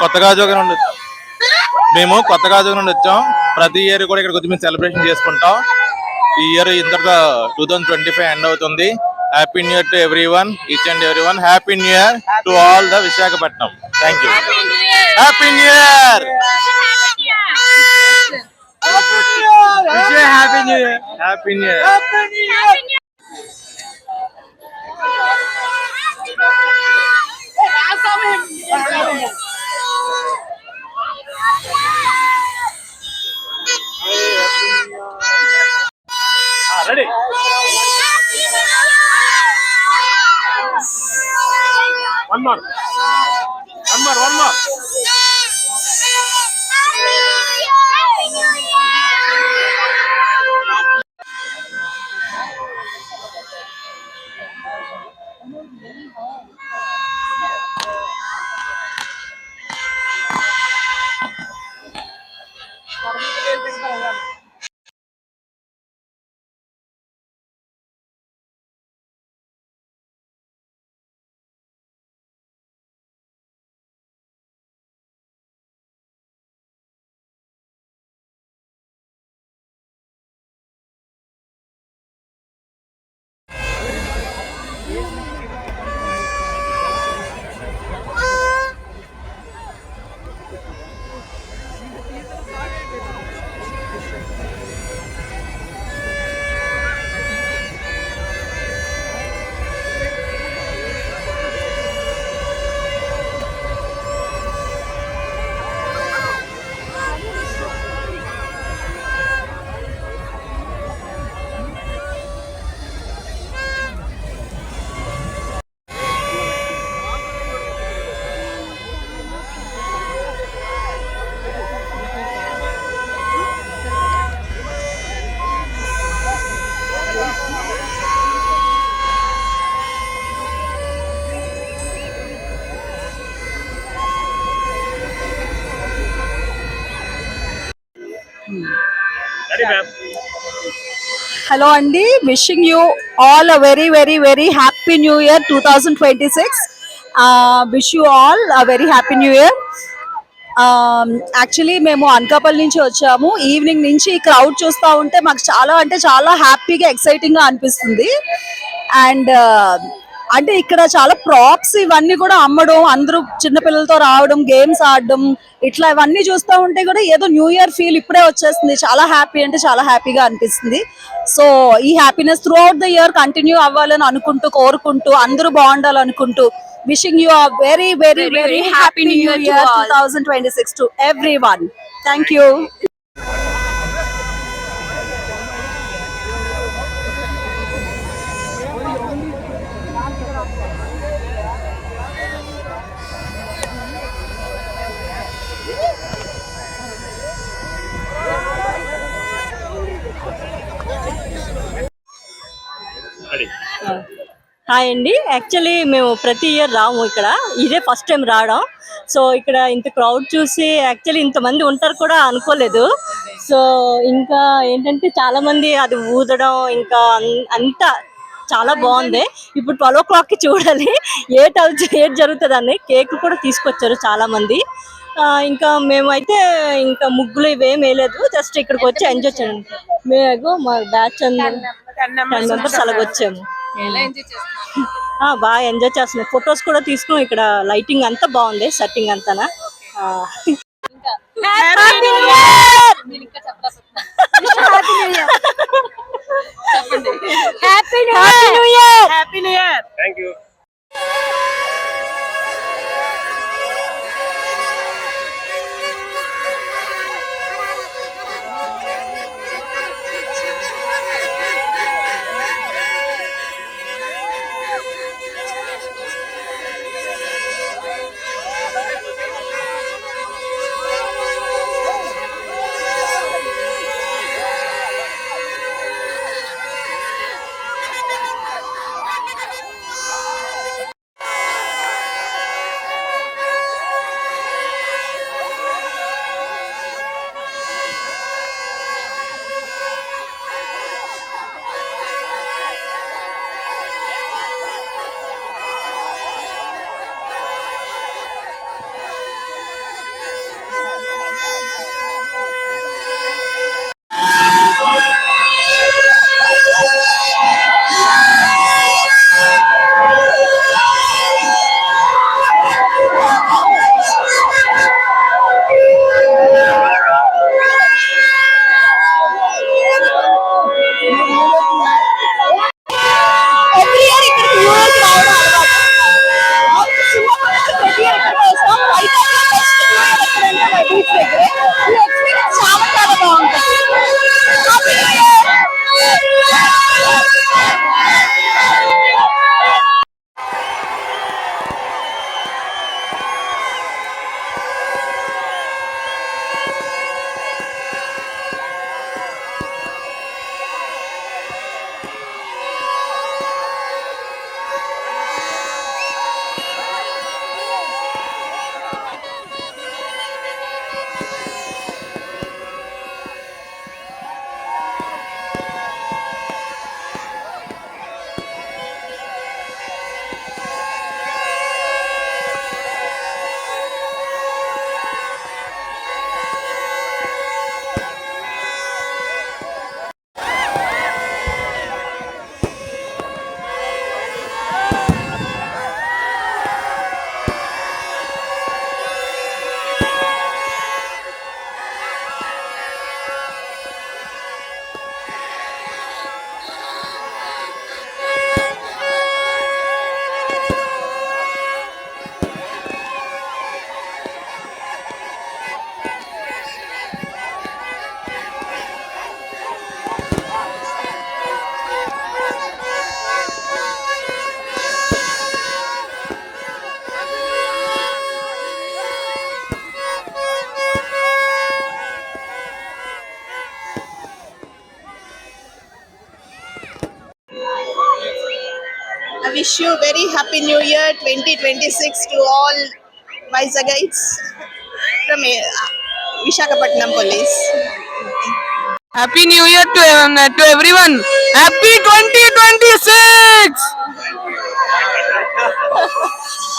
కొత్త గాజువాక నుండి మేము కొత్త గాజువాక నుండి వచ్చాం. ప్రతి ఇయర్ కూడా ఇక్కడికి వచ్చి మేము సెలబ్రేషన్ చేసుకుంటాం. ఈ ఇయర్ ఇంతటితో two thousand twenty five end అవుతుంది happy new year to everyone each and everyone happy new year to all the Visakhapatnam thank you happy new year happy new year happy new year One more. One more, one more. Thank you. Hello అండి wishing you all a very very very happy new year two thousand twenty six wish you all a very happy new year actually మేము అనకాపల్లి నుంచి వచ్చాము. Evening నుంచి crowd చూస్తూ ఉంటే మాకు చాలా అంటే చాలా హ్యాపీగా ఎక్సైటింగ్గా అనిపిస్తుంది. అండ్ అంటే ఇక్కడ చాలా ప్రాప్స్ ఇవన్నీ కూడా అమ్మడం అందరూ చిన్నపిల్లలతో రావడం గేమ్స్ ఆడడం ఇట్లా ఇవన్నీ చూస్తూ ఉంటే కూడా ఏదో న్యూ ఇయర్ ఫీల్ ఇప్పుడే వచ్చేస్తుంది. చాలా హ్యాపీ అంటే చాలా హ్యాపీగా అనిపిస్తుంది. సో ఈ happiness throughout the year continue అవ్వాలని అనుకుంటూ కోరుకుంటూ అందరూ బాగుండాలనుకుంటూ wishing you a very very very happy new year two thousand twenty six to everyone thank you hi అండి. యాక్చువల్లీ మేము ప్రతి ఇయర్ రాము ఇక్కడ. ఇదే ఫస్ట్ టైం రావడం. సో ఇక్కడ ఇంత క్రౌడ్ చూసి యాక్చువల్లీ ఇంతమంది ఉంటారు కూడా అనుకోలేదు. సో ఇంకా ఏంటంటే చాలా మంది అది ఊదడం ఇంకా అంతా చాలా బాగుంది. ఇప్పుడు ట్వెల్వ్ ఓ క్లాక్కి చూడాలి. ఏట్ అవుతుంది ఏట్ జరుగుతుంది అని కేక్ కూడా తీసుకొచ్చారు చాలా మంది ఆ, ఇంకా మేమైతే ఇంకా ముగ్గులు ఇవేం వేయలేదు. జస్ట్ ఇక్కడికి వచ్చి ఎంజాయ్ చేయండి. మేము మా బ్యాచ్ టెన్ మెంబర్స్ అలాగ వచ్చాము ఆ, బాగా ఎంజాయ్ చేస్తున్నాం. ఫొటోస్ కూడా తీసుకున్నాం. ఇక్కడ లైటింగ్ అంతా బాగుంది సెట్టింగ్ అంతా やった! Wish you very happy new year 2026 to all Visagites from uh, Visakhapatnam Police. Happy New Year to, um, to everyone. Happy 2026!